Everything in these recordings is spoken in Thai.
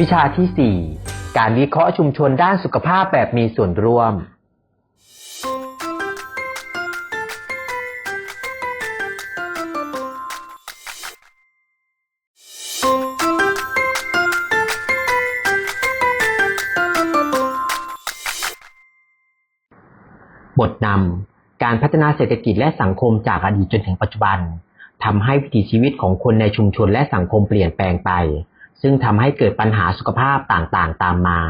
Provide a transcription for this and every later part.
วิชาที่ 4 การวิเคราะห์ชุมชนด้านสุขภาพแบบมีส่วนร่วม บทนำการพัฒนาเศรษฐกิจและสังคมจากอดีตจนถึงปัจจุบันทำให้วิถีชีวิตของคนในชุมชนและสังคมเปลี่ยนแปลงไป ซึ่งทำให้เกิดปัญหาสุขภาพต่างๆ ตามมา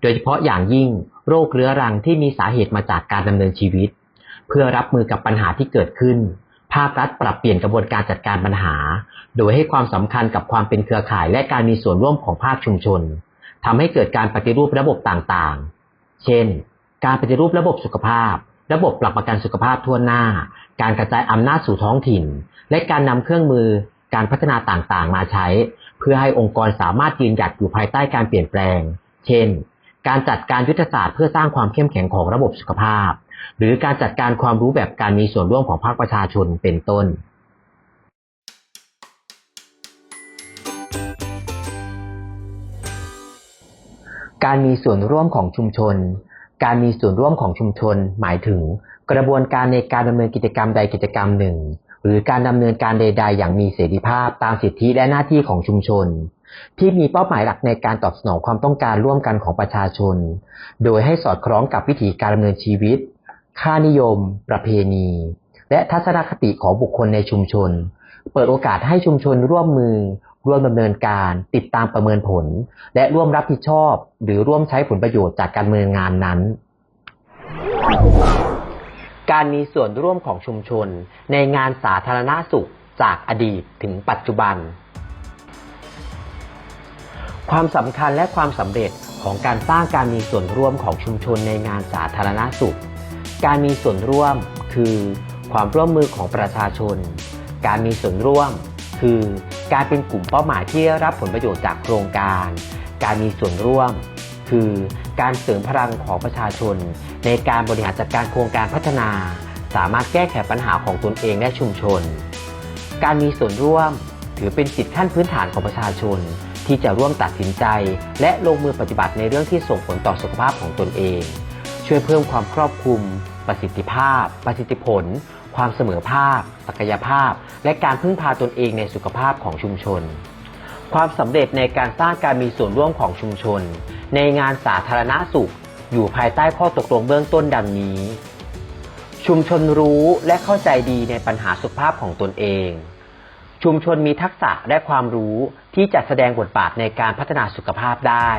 โดยเฉพาะอย่างยิ่งโรคเรื้อรังที่มีสาเหตุมาจากการดำเนินชีวิต เพื่อรับมือกับปัญหาที่เกิดขึ้น ภาครัฐปรับเปลี่ยนกระบวนการจัดการปัญหา โดยให้ความสำคัญกับความเป็นเครือข่ายและการมีส่วนร่วมของภาคชุมชนทำให้เกิดการปฏิรูประบบต่างๆ เช่น การปฏิรูประบบสุขภาพ ระบบหลักประกันสุขภาพทั่วหน้า การกระจายอำนาจสู่ท้องถิ่น และการนำเครื่องมือการพัฒนาต่างๆ มาใช้เพื่อให้องค์กรสามารถยืนหยัดอยู่ภายใต้การเปลี่ยนแปลง เช่น การจัดการยุทธศาสตร์เพื่อสร้างความเข้มแข็งของระบบสุขภาพ หรือการจัดการความรู้แบบการมีส่วนร่วมของภาคประชาชนเป็นต้น การมีส่วนร่วมของชุมชน การมีส่วนร่วมของชุมชน หมายถึง กระบวนการในการดำเนินกิจกรรมใดกิจกรรมหนึ่ง หรือการดำเนินการใด ๆ อย่างมีเสรีภาพตามสิทธิและหน้าที่ของชุมชน ที่มีเป้าหมายหลักในการตอบสนองความต้องการร่วมกันของประชาชน โดยให้สอดคล้องกับวิถีการดำเนินชีวิต ค่านิยม ประเพณี และทัศนคติของบุคคลในชุมชน เปิดโอกาสให้ชุมชนร่วมมือ ร่วมดำเนินการ ติดตามประเมินผล และร่วมรับผิดชอบ หรือร่วมใช้ผลประโยชน์จากการดำเนินงานนั้น การมีส่วนร่วมของชุมชน ในงานสาธารณสุขจากอดีตถึงปัจจุบัน ความสำคัญและความสำเร็จของการสร้างการมีส่วนร่วมของชุมชนในงานสาธารณสุข การมีส่วนร่วมคือความร่วมมือของประชาชน การมีส่วนร่วม คือการเป็นกลุ่มเป้าหมายที่รับผลประโยชน์จากโครงการ การมีส่วนร่วม คือ การเสริมพลังของประชาชน ในการบริหารจัดการโครงการพัฒนา สามารถแก้ไขปัญหาของตนเองและชุมชน การมีส่วนร่วมถือเป็นสิทธิขั้นพื้นฐานของประชาชน ที่จะร่วมตัดสินใจ และลงมือปฏิบัติในเรื่องที่ส่งผลต่อสุขภาพของตนเอง ช่วยเพิ่มความครอบคลุม ประสิทธิภาพ ประสิทธิผล ความเสมอภาค ศักยภาพ และการพึ่งพาตนเองในสุขภาพของชุมชน ความสำเร็จในการสร้างการมีส่วนร่วมของชุมชน ในงานสาธารณสุข อยู่ภายใต้ข้อตกลงเบื้องต้นดังนี้ ชุมชนรู้และเข้าใจดีในปัญหาสุขภาพของตนเอง ชุมชนมีทักษะและความรู้ที่จะแสดงบทบาทในการพัฒนาสุขภาพได้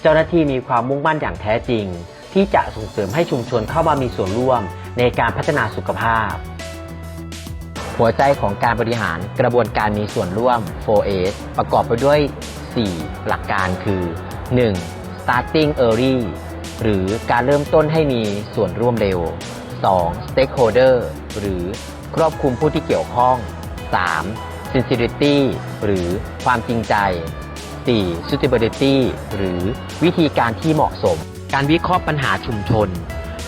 เจ้าหน้าที่มีความมุ่งมั่นอย่างแท้จริง ที่จะส่งเสริมให้ชุมชนเข้ามามีส่วนร่วมในการพัฒนาสุขภาพ หัวใจของการบริหารกระบวนการมีส่วนร่วม 4S ประกอบไปด้วย 4 หลักการคือ 1. starting early หรือการเริ่มต้นให้มีส่วนร่วมเร็ว 2. stakeholder หรือครอบคลุมผู้ที่เกี่ยวข้อง 3. sincerity หรือความจริงใจ 4. suitability หรือวิธีการที่เหมาะสม การวิเคราะห์ปัญหาชุมชน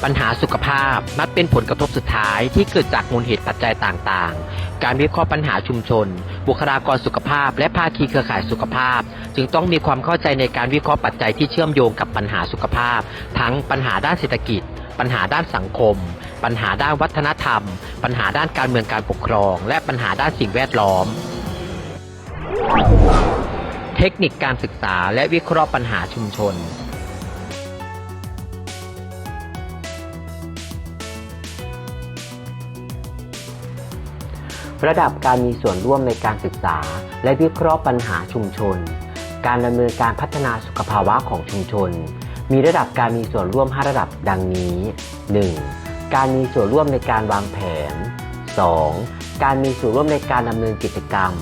ปัญหาสุขภาพมักเป็นผลกระทบสุดท้ายที่เกิดจากมูลเหตุปัจจัยต่างๆ การวิเคราะห์ปัญหาชุมชน บุคลากรสุขภาพ และภาคีเครือข่ายสุขภาพ จึงต้องมีความเข้าใจในการวิเคราะห์ปัจจัยที่เชื่อมโยงกับปัญหาสุขภาพ ทั้งปัญหาด้านเศรษฐกิจ ปัญหาด้านสังคม ปัญหาด้านวัฒนธรรม ปัญหาด้านการเมืองการปกครอง และปัญหาด้านสิ่งแวดล้อม เทคนิคการศึกษาและวิเคราะห์ปัญหาชุมชน ระดับการมีส่วนร่วมในการศึกษา และวิเคราะห์ปัญหาชุมชน การดำเนินการพัฒนาสุขภาวะของชุมชน มีระดับการมีส่วนร่วม 5 ระดับดังนี้ 1. การมีส่วนร่วมในการวางแผน 2. การมีส่วนร่วมในการดำเนินกิจกรรม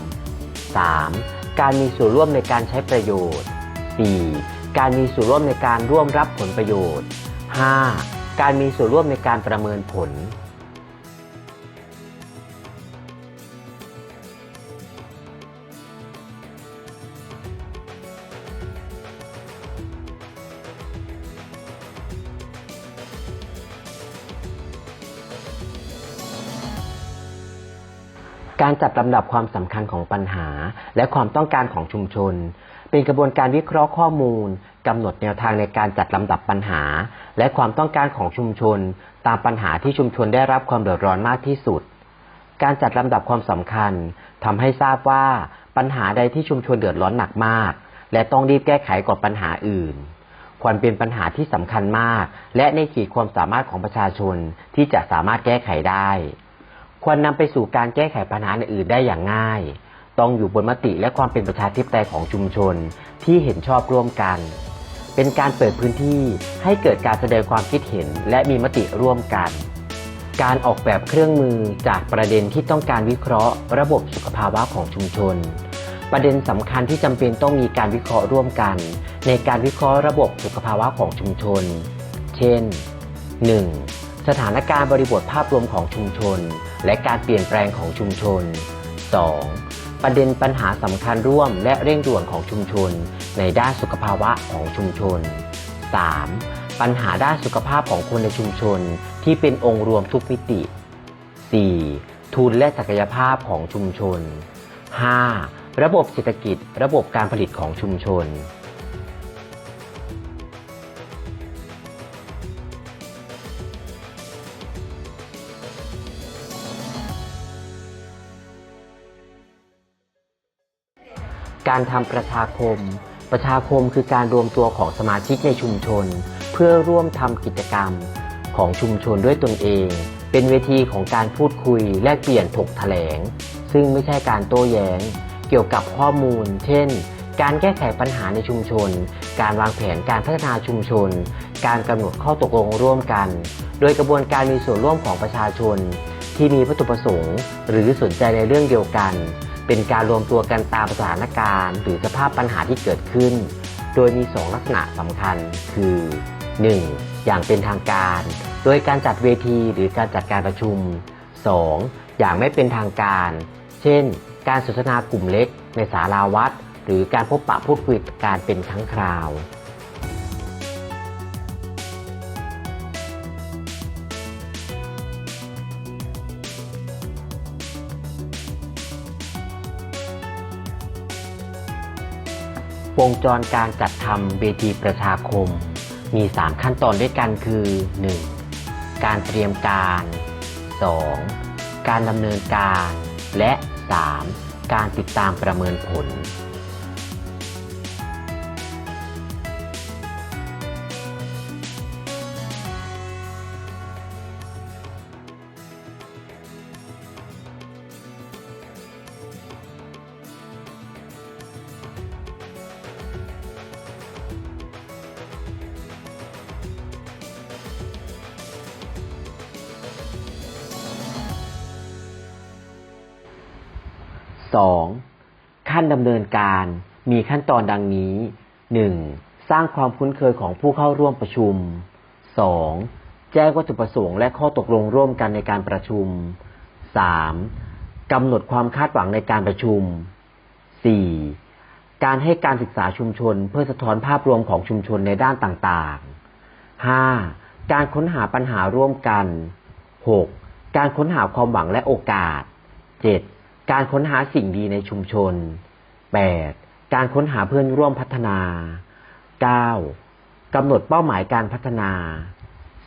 3. การมีส่วนร่วมในการใช้ประโยชน์ 4. การมีส่วนร่วมในการร่วมรับผลประโยชน์ 5. การมีส่วนร่วมในการประเมินผล การจัดลำดับความสำคัญของปัญหา และความต้องการของชุมชน เป็นกระบวนการวิเคราะห์ข้อมูลกำหนดแนวทางในการจัดลำดับปัญหา และความต้องการของชุมชน ตามปัญหาที่ชุมชนได้รับความเดือดร้อนมากที่สุด การจัดลำดับความสำคัญทำให้ทราบว่าปัญหาใดที่ชุมชนเดือดร้อนหนักมาก และต้องรีบแก้ไขกว่าปัญหาอื่น ควรเป็นปัญหาที่สำคัญมาก และในขีดความสามารถของประชาชนที่จะสามารถแก้ไขได้ ควรนำไปสู่การแก้ไขปัญหาอื่นได้อย่างง่าย ต้องอยู่บนมติและความเป็นประชาธิปไตยของชุมชนที่เห็นชอบร่วมกัน เป็นการเปิดพื้นที่ให้เกิดการแสดงความคิดเห็นและมีมติร่วมกัน การออกแบบเครื่องมือจากประเด็นที่ต้องการวิเคราะห์ ระบบสุขภาวะของชุมชน ประเด็นสำคัญที่จำเป็นต้องมีการวิเคราะห์ร่วมกัน ในการวิเคราะห์ระบบสุขภาวะของชุมชน เช่น 1. สถานการณ์บริบทภาพรวมของชุมชน และการเปลี่ยนแปลงของชุมชน 2. ประเด็นปัญหาสำคัญร่วมและเร่งด่วนของชุมชน ในด้านสุขภาวะของชุมชน 3. ปัญหาด้านสุขภาพของคนในชุมชน ที่เป็นองค์รวมทุกมิติ 4. ทุนและศักยภาพของชุมชน 5. ระบบเศรษฐกิจ ระบบการผลิตของชุมชน การทำประชาคม ประชาคมคือการรวมตัวของสมาชิกในชุมชน เพื่อร่วมทำกิจกรรมของชุมชนด้วยตนเอง เป็นเวทีของการพูดคุย แลกเปลี่ยนถกแถลง ซึ่งไม่ใช่การโต้แย้ง เกี่ยวกับข้อมูล เช่น การแก้ไขปัญหาในชุมชน การวางแผนการพัฒนาชุมชน การกำหนดข้อตกลงร่วมกัน โดยกระบวนการมีส่วนร่วมของประชาชน ที่มีวัตถุประสงค์ หรือสนใจในเรื่องเดียวกัน เป็นการรวมตัวกันตามสถานการณ์ หรือสภาพปัญหาที่เกิดขึ้น โดยมี 2 ลักษณะสำคัญคือ 1. อย่างเป็นทางการ โดยการจัดเวทีหรือการจัดการประชุม 2. อย่างไม่เป็นทางการ เช่น การสนทนากลุ่มเล็กในศาลาวัด หรือการพบปะพูดคุยการเป็นครั้งคราว วงจรการจัดทำเวทีประชาคม มี 3 ขั้นตอนด้วยกันคือ 1. การเตรียมการ 2. การดำเนินการ และ 3. การติดตามประเมินผล 2. ขั้นดำเนินการมีขั้นตอนดังนี้ 1. สร้างความคุ้นเคยของผู้เข้าร่วมประชุม 2. แจ้งวัตถุประสงค์และข้อตกลงร่วมกันในการประชุม 3. กำหนดความคาดหวังในการประชุม 4. การให้การศึกษาชุมชนเพื่อสะท้อนภาพรวมของชุมชนในด้านต่างๆ 5. การค้นหาปัญหาร่วมกัน 6. การค้นหาความหวังและโอกาส 7. การค้นหาสิ่งดีในชุมชน 8. การค้นหาเพื่อนร่วมพัฒนา 9. กำหนดเป้าหมายการพัฒนา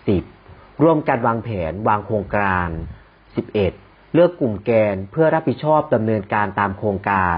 10. ร่วมกันวางแผนวางโครงการ 11. เลือกกลุ่มแกนเพื่อรับผิดชอบดำเนินการตามโครงการ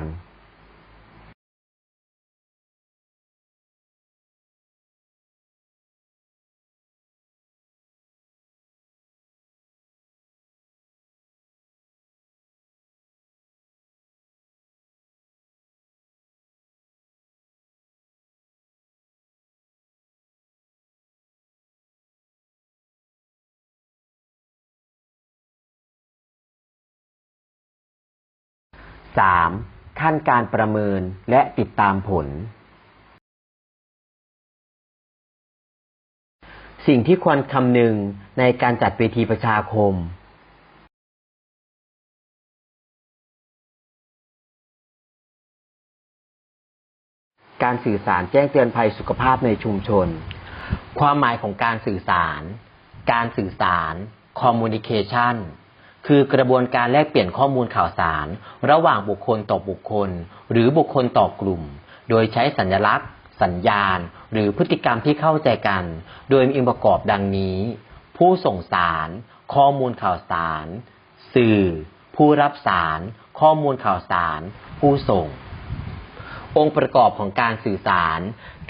3. ขั้นการประเมินและติดตามผล สิ่งที่ควรคำนึงในการจัดเวทีประชาคม การสื่อสารแจ้งเตือนภัยสุขภาพในชุมชน ความหมายของการสื่อสาร การสื่อสาร communication คือกระบวนการแลกเปลี่ยนข้อมูลข่าวสาร ระหว่างบุคคลต่อบุคคล หรือบุคคลต่อกลุ่ม โดยใช้สัญลักษณ์ สัญญาณ หรือพฤติกรรมที่เข้าใจกัน โดยมีองค์ประกอบดังนี้ ผู้ส่งสาร ข้อมูลข่าวสาร สื่อ ผู้รับสาร ข้อมูลข่าวสาร ผู้ส่ง องค์ประกอบของการสื่อสาร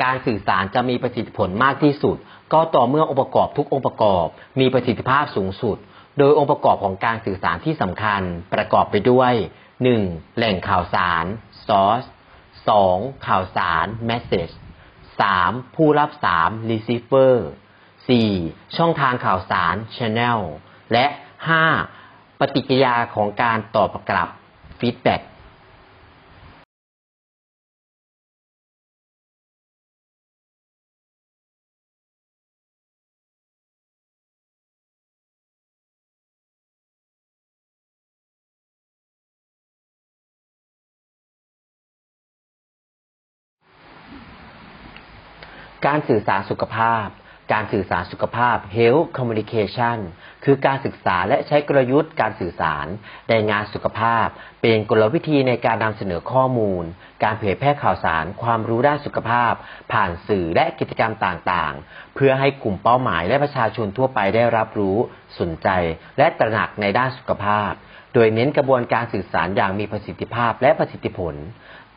การสื่อสารจะมีประสิทธิผลมากที่สุด ก็ต่อเมื่อองค์ประกอบทุกองค์ประกอบ มีประสิทธิภาพสูงสุด โดยองค์ประกอบของการสื่อสารที่สำคัญประกอบไปด้วย 1. แหล่งข่าวสาร source 2. ข่าวสาร message 3. ผู้รับสาร receiver 4. ช่องทางข่าวสาร channel และ 5. ปฏิกิริยาของการตอบกลับ feedback การสื่อสารสุขภาพ การสื่อสารสุขภาพ health communication คือการศึกษาและใช้กลยุทธ์การสื่อสาร ในงานสุขภาพ เป็นกลวิธีในการนำเสนอข้อมูล การเผยแพร่ข่าวสาร ความรู้ด้านสุขภาพ ผ่านสื่อและกิจกรรมต่างๆ เพื่อให้กลุ่มเป้าหมายและประชาชนทั่วไปได้รับรู้ สนใจ และตระหนักในด้านสุขภาพ โดยเน้นกระบวนการสื่อสารอย่างมีประสิทธิภาพและประสิทธิผล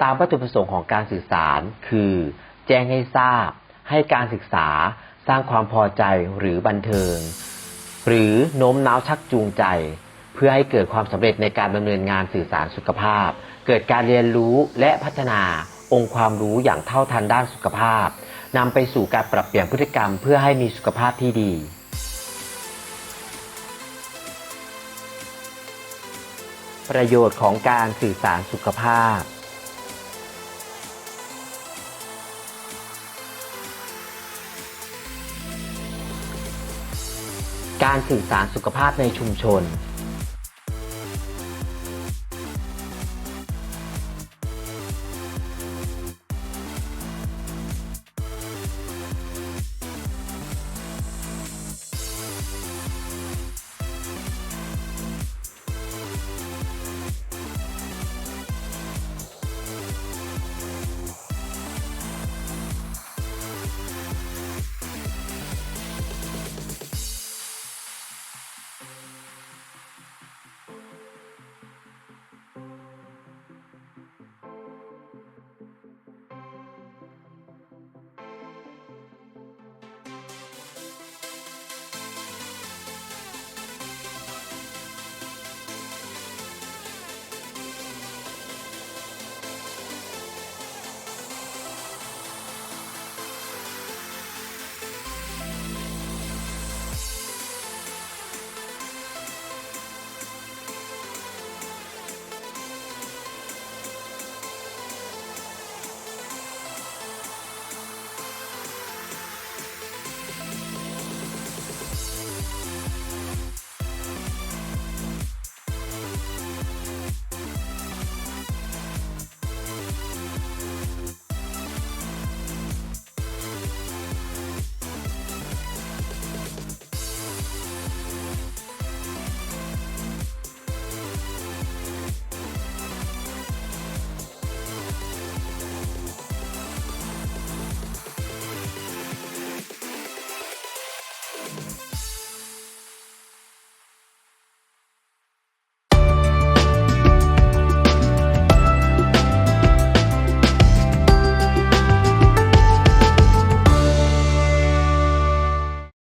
ตามวัตถุประสงค์ของการสื่อสาร คือ แจ้งให้ทราบ ให้การศึกษาสร้างความพอใจหรือบันเทิง หรือโน้มน้าวชักจูงใจ เพื่อให้เกิดความสำเร็จในการดำเนินงานสื่อสารสุขภาพ เกิดการเรียนรู้และพัฒนาองค์ความรู้อย่างเท่าทันด้านสุขภาพนำไปสู่การปรับเปลี่ยนพฤติกรรมเพื่อให้มีสุขภาพที่ดีประโยชน์ของการสื่อสารสุขภาพ การสื่อสารสุขภาพในชุมชน